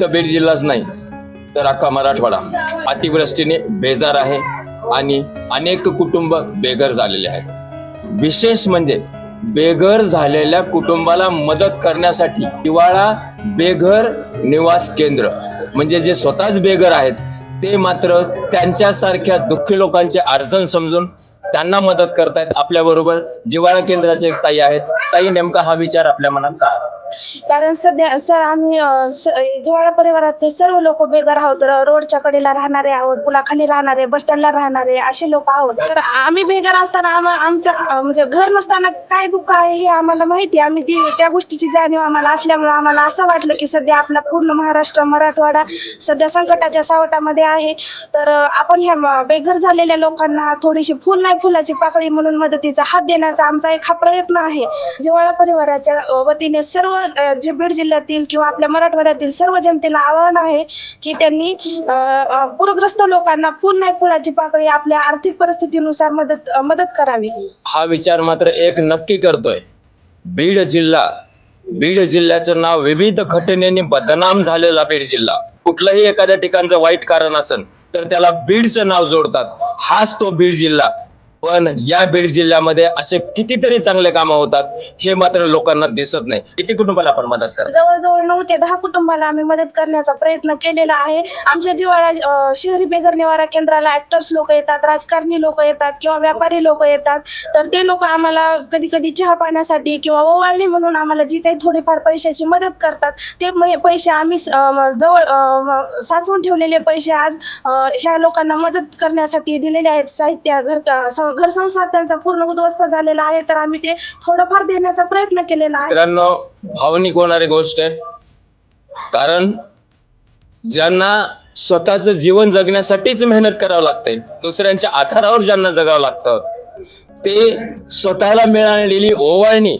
फक्त बीड जिल्हाच नाही तर अख्खा मराठवाडा अतिवृष्टीने बेजार आहे आणि अनेक कुटुंब बेघर झालेले आहेत. विशेष म्हणजे बेघर झालेल्या कुटुंबाला मदत करण्यासाठी हिवाळा बेघर निवास केंद्र म्हणजे जे स्वतःच बेघर आहेत ते मात्र त्यांच्यासारख्या दुःखी लोकांचे अडचण समजून त्यांना मदत करतायत. आपल्याबरोबर जिवाळा केंद्राचे ताई आहेत. ताई नेमका हा विचार आपल्या मनात का आला? कारण सध्या सर आम्ही स- हिवाळा परिवाराचे सर्व लोक बेघर आहोत. रोडच्या कडेला राहणारे आहोत पुलाखाली राहणारे बस स्टँडला राहणारे असे लोक आहोत. तर आम्ही बेघर असताना आम्हा आमचं म्हणजे घर नसताना काय दुःख आहे हे आम्हाला माहिती आहे. आम्ही त्या गोष्टीची जाणीव आम्हाला असल्यामुळे आम्हाला असं वाटलं की सध्या आपला पूर्ण महाराष्ट्र मराठवाडा सध्या संकटाच्या सावटामध्ये आहे. तर आपण ह्या बेघर झालेल्या लोकांना थोडीशी फुल नाही फुलाची पाकळी म्हणून मदतीचा हात देण्याचा आमचा एक हा प्रयत्न आहे. जिवाळा परिवाराच्या वतीने सर्व जे बीड जिल्ह्यातील किंवा आपल्या मराठवाड्यातील सर्व जनतेला आवाहन आहे की त्यांनी पूरग्रस्त लोकांना पुन्हा नाही पाकळी आपल्या आर्थिक परिस्थितीनुसार मदत मदत करावी. हा विचार मात्र एक नक्की करतोय. बीड जिल्हा बीड जिल्ह्याचं नाव विविध घटनेने बदनाम झालेला बीड जिल्हा. कुठलंही एखाद्या ठिकाणचं वाईट कारण असेल तर त्याला बीडचं नाव जोडतात. हाच तो बीड जिल्हा. पण या बीड जिल्ह्यामध्ये असे कितीतरी चांगले कामं होतात हे मात्र लोकांना दिसत नाही. किती कुटुंबाला आपण मदत करतो? जवळजवळ नऊ ते दहा कुटुंबाला आम्ही मदत करण्याचा प्रयत्न केलेला आहे. आमच्या जिवाळा अं, शहरी बेघर निवारा केंद्राला ऍक्टर्स लोक येतात राजकारणी लोक येतात किंवा व्यापारी लोक येतात. तर ते लोक आम्हाला कधी कधी चहा पाण्यासाठी किंवा ओवाळणी म्हणून आम्हाला जी काही थोडीफार पैशाची मदत करतात ते मै- पैसे आम्ही अं, जवळ अं, साचवून ठेवलेले पैसे आज अं, ह्या लोकांना मदत करण्यासाठी दिलेले आहेत. साहित्य घर घर संसार त्यांचा पूर्ण उद्ध्वस्त झालेला आहे तर आम्ही ते थोडंफार देण्याचा प्रयत्न केलेला आहे. मित्रांनो भावनिक होणारी गोष्ट आहे. कारण ज्यांना स्वतःचं जीवन जगण्यासाठीच मेहनत करावं लागते दुसऱ्यांच्या आधारावर ज्यांना जगावं लागतं ते स्वतःला मिळालेली ओवाळणी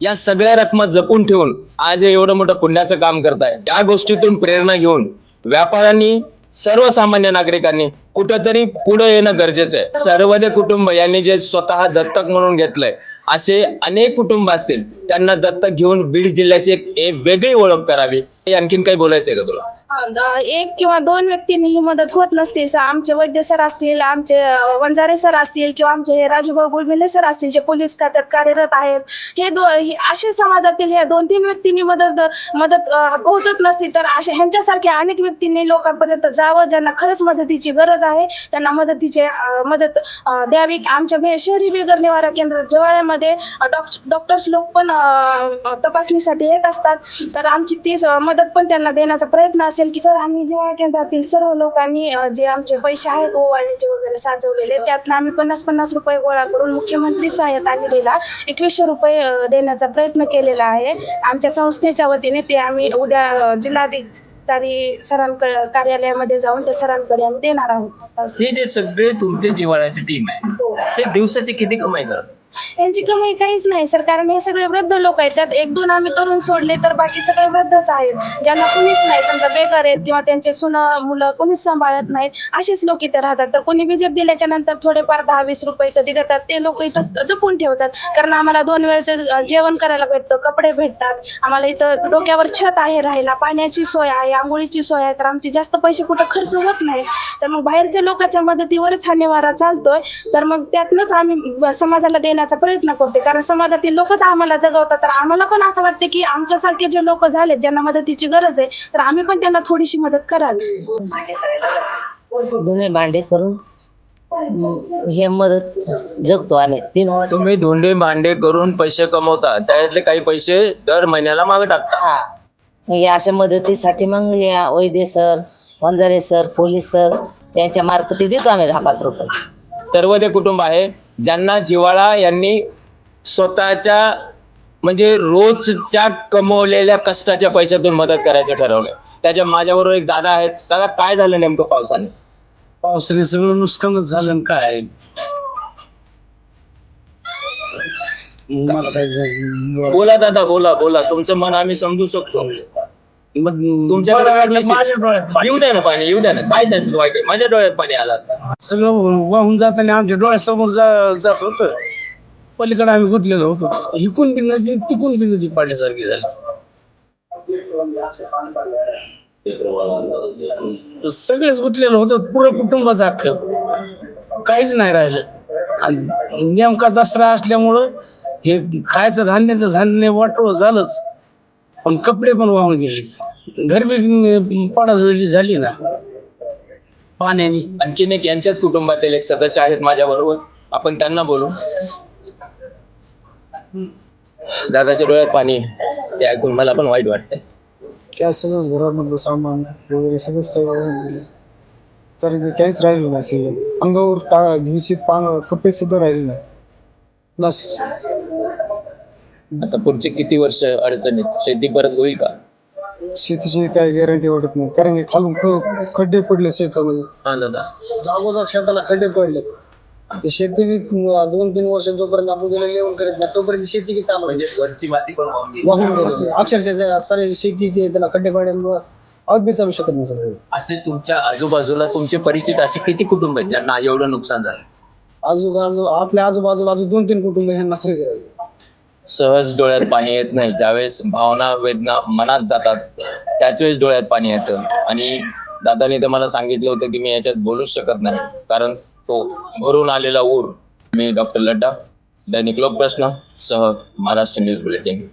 या सगळ्या रकमा जपून ठेवून आज एवढं मोठं पुण्याचं काम करताय. त्या गोष्टीतून प्रेरणा घेऊन व्यापाऱ्यांनी सर्वसामान्य नागरिकांनी कुठंतरी पुढे येणं गरजेचं आहे. सर्वदे कुटुंब यांनी जे स्वतः दत्तक म्हणून घेतलंय असे अनेक कुटुंब असतील त्यांना दत्तक घेऊन बीड जिल्ह्याची एक वेगळी ओळख करावी. हे आणखीन काही बोलायचंय का तुला? एक किंवा दोन व्यक्तींनी ही मदत होत नसते. आमचे वैद्य सर असतील आमचे वंजारे सर असतील किंवा आमचे हे राजूभाऊ गुळमिले सर असतील जे पोलीस खात्यात कार्यरत आहेत हे दो हे असे समाजातील हे दोन तीन व्यक्तींनी मदत मदत पोहोचत नसती. तर अशा ह्यांच्यासारख्या अनेक व्यक्तींनी लोकांपर्यंत जावं ज्यांना खरंच मदतीची गरज आहे त्यांना मदतीचे मदत द्यावी. आमच्या शहरी बेघर निवारा केंद्र जिवाळ्यामध्ये डॉक्टर्स लोक पण तपासणीसाठी येत असतात. तर आमची ती मदत पण त्यांना देण्याचा प्रयत्न असेल. की सर आम्ही जेव्हा केंद्रातील सर्व लोकांनी अं, जे आमचे पैसे आहेत ओवाळण्याचे वगैरे साचवलेले त्यातनं आम्ही पन्नास पन्नास रुपये गोळा करून मुख्यमंत्री सहाय्यता निधीला एकवीसशे रुपये अं, देण्याचा प्रयत्न केलेला आहे. आमच्या संस्थेच्या वतीने ते आम्ही उद्या अं, जिल्हाधिकारी सरांकडे कार्यालयामध्ये जाऊन त्या सरांकडे आम्ही देणार आहोत. हे जे सगळे तुमचे जिव्हाळ्याची टीम आहे ते दिवसाची किती कमाई करत यांची कमाई काहीच नाही. सर कारण हे सगळे वृद्ध लोक आहेत. त्यात एक दोन आम्ही तरुण सोडले तर बाकी सगळे वृद्धच आहेत. ज्यांना कुणीच नाही समजा बेकार आहेत किंवा त्यांचे सुनं मुलं कोणीच सांभाळत नाहीत असेच लोक इथे राहतात. तर कोणी विजिट दिल्याच्या नंतर थोडेफार दहा वीस रुपये कधी देतात. ते लोक इथं जपून ठेवतात. कारण आम्हाला दोन वेळचं जेवण करायला भेटतं कपडे भेटतात. आम्हाला इथं डोक्यावर छत आहे राहायला. पाण्याची सोय आहे आंघोळीची सोय आहे. तर आमचे जास्त पैसे कुठं खर्च होत नाही. तर मग बाहेरच्या लोकांच्या मदतीवरच हा निवारा चालतोय. तर मग त्यातनंच आम्ही समाजाला देणं देण्याचा प्रयत्न करते. कारण समाजातील लोकच आम्हाला जगवतात. तर आम्हाला पण असं वाटते की आमच्यासारखे जे लोक झालेत ज्यांना मदतीची गरज आहे तर आम्ही पण त्यांना थोडीशी मदत करावी. जुने भांडे करून हे मदत जगतो आम्ही. तीन वर्ष. तुम्ही धोंडे भांडे करून पैसे कमवता. त्यातले काही पैसे दर महिन्याला मागे टाकता हा मग या अशा मदतीसाठी मग या Vaidya sir Vanjare sir police sir यांच्या मार्फती देतो आम्ही दहा पाच रुपये. सर्व ते कुटुंब आहे. ज्यांना जिवाळा यांनी स्वतःच्या म्हणजे रोजच्या कमवलेल्या कष्टाच्या पैशातून मदत करायचं ठरवलंय. त्याच्या माझ्याबरोबर एक दादा आहेत. दादा काय झालं नेमकं पावसाने? पावसाने सगळं नुकसानच झालं आणि काय? मला काय? बोला दादा बोला बोला. तुमचं मन आम्ही समजू शकतो. मग तुमच्याकडे माझ्या डोळ्यात पाणी. येऊ द्या ना पाणी येऊ द्या ना. काय त्याचं वाईट. आहे? माझ्या डोळ्यात पाणी आलं आता. सगळं वाहून जाताना आमच्या डोळ्यासमोर जा- जात होत. पलीकडे आम्ही गुंतलेलो होतो. हिकून बी नदी तिकून बी नदी पाडल्यासारखी झाली. सगळेच गुंतलेलं होतं. पुरं कुटुंबाचं अख्खं. काहीच नाही राहिलं. आणि नेमका दसरा असल्यामुळं हे खायचं धान्य तर धान्य वाटोळ झालंच. पण कपडे पण वाहून गेले. घर बी पडाझडी झाली ना. पाण्याने. आणखीन एक यांच्याच कुटुंबातील एक सदस्य आहेत माझ्या बरोबर. आपण त्यांना बोलू. दादाच्या डोळ्यात पाणी आहे. ते ऐकून मला पण वाईट वाटतंय. काय सगळंच घरामधलं सामान वगैरे सगळंच काही वाहून गेलं. तर काहीच राहिलं नाही सगळं अंगावर टा घिशीत पांग कपडे सुद्धा राहिले नाही. प्लस आता पुढचे किती वर्ष अडचणीत शेती परत होईल का? शेतीची काही गॅरंटी वाटत नाही. कारण की खालून ख- खड्डे पडले शेतामध्ये. हा दादा. जागोजाग शेताला खड्डे पडले ते शेती बी दोन तीन वर्ष जोपर्यंत आपण गेले लेवल करत नाही तोपर्यंत शेती बी काम म्हणजे वरची माती पण वाहून गेली. वाहून गेलेली अक्षरशः सारे शेती ते त्याला खड्डे पडल्यामुळं आग बी चालू शकत नाही सगळं. असे तुमच्या आजूबाजूला तुमचे परिचित असे किती कुटुंब आहेत ज्यांना एवढं नुकसान झालं? आजू आजू आपल्या आजूबाजूला अजून दोन तीन कुटुंब ह्यांना खरी. सहज डोळ्यात पाणी येत नाही. ज्यावेळेस भावना वेदना मनात जातात त्याच वेळेस डोळ्यात पाणी येतं. आणि दादाने तर मला सांगितलं होतं की मी याच्यात बोलूच शकत नाही. कारण तो भरून आलेला ऊर. मी डॉक्टर लड्डा दैनिक लोक प्रश्न सह महाराष्ट्र न्यूज बुलेटिन.